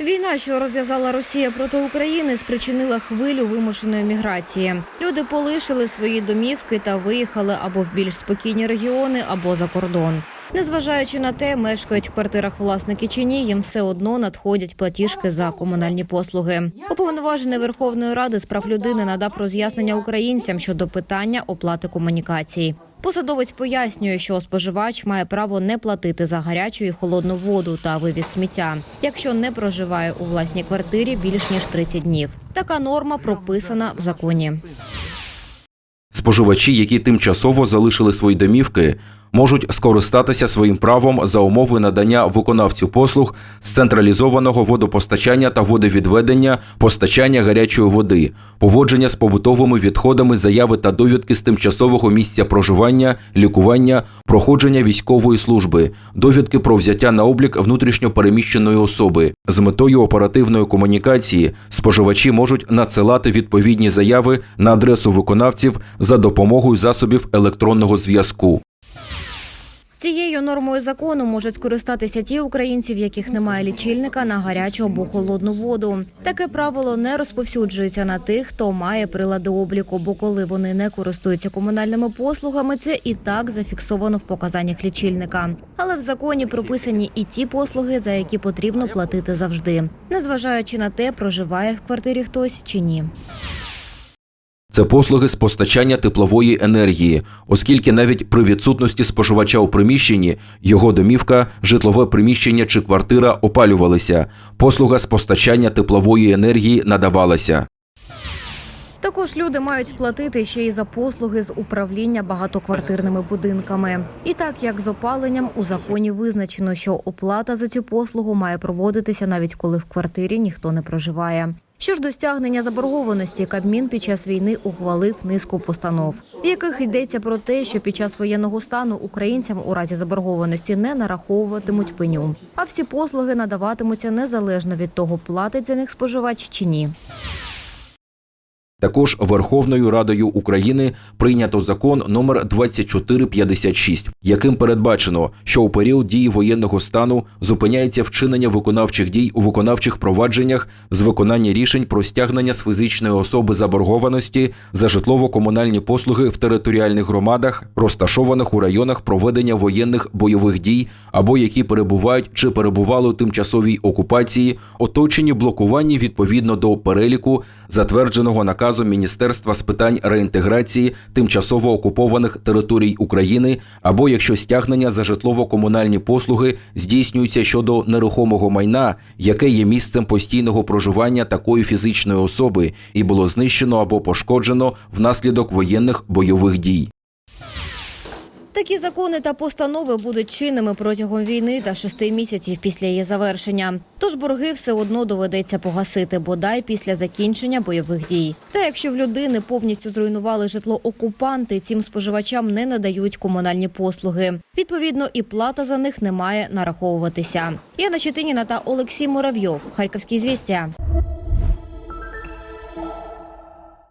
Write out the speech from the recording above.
Війна, що розв'язала Росія проти України, спричинила хвилю вимушеної міграції. Люди полишили свої домівки та виїхали або в більш спокійні регіони, або за кордон. Незважаючи на те, мешкають в квартирах власники чи ні, їм все одно надходять платіжки за комунальні послуги. Уповноважений Верховної Ради з прав людини надав роз'яснення українцям щодо питання оплати комунікацій. Посадовець пояснює, що споживач має право не платити за гарячу і холодну воду та вивіз сміття, якщо не проживає у власній квартирі більш ніж 30 днів. Така норма прописана в законі. Споживачі, які тимчасово залишили свої домівки, можуть скористатися своїм правом за умови надання виконавцю послуг з централізованого водопостачання та водовідведення, постачання гарячої води, поводження з побутовими відходами, заяви та довідки з тимчасового місця проживання, лікування, проходження військової служби, довідки про взяття на облік внутрішньо переміщеної особи. З метою оперативної комунікації споживачі можуть надсилати відповідні заяви на адресу виконавців за допомогою засобів електронного зв'язку. Цією нормою закону можуть скористатися ті українці, в яких немає лічильника на гарячу або холодну воду. Таке правило не розповсюджується на тих, хто має прилади обліку, бо коли вони не користуються комунальними послугами, це і так зафіксовано в показаннях лічильника. Але в законі прописані і ті послуги, за які потрібно платити завжди, незважаючи на те, проживає в квартирі хтось чи ні. Це послуги з постачання теплової енергії, оскільки навіть при відсутності споживача у приміщенні його домівка, житлове приміщення чи квартира опалювалися. Послуга з постачання теплової енергії надавалася. Також люди мають платити ще й за послуги з управління багатоквартирними будинками. І так як з опаленням у законі визначено, що оплата за цю послугу має проводитися навіть коли в квартирі ніхто не проживає. Що ж до стягнення заборгованості, Кабмін під час війни ухвалив низку постанов, в яких йдеться про те, що під час воєнного стану українцям у разі заборгованості не нараховуватимуть пеню, а всі послуги надаватимуться незалежно від того, платить за них споживач чи ні. Також Верховною Радою України прийнято закон номер 2456, яким передбачено, що у період дії воєнного стану зупиняється вчинення виконавчих дій у виконавчих провадженнях з виконання рішень про стягнення з фізичної особи заборгованості за житлово-комунальні послуги в територіальних громадах, розташованих у районах проведення воєнних бойових дій або які перебувають чи перебували у тимчасовій окупації, оточені блокуванні відповідно до переліку, затвердженого наказом Міністерства з питань реінтеграції тимчасово окупованих територій України, або якщо стягнення за житлово-комунальні послуги здійснюється щодо нерухомого майна, яке є місцем постійного проживання такої фізичної особи, і було знищено або пошкоджено внаслідок воєнних бойових дій. Такі закони та постанови будуть чинними протягом війни та шести місяців після її завершення. Тож борги все одно доведеться погасити, бодай після закінчення бойових дій. Та якщо в людини повністю зруйнували житло окупанти, цим споживачам не надають комунальні послуги. Відповідно, і плата за них не має нараховуватися. Яна Щетиніна та Олексій Муравйов. Харківські звістя.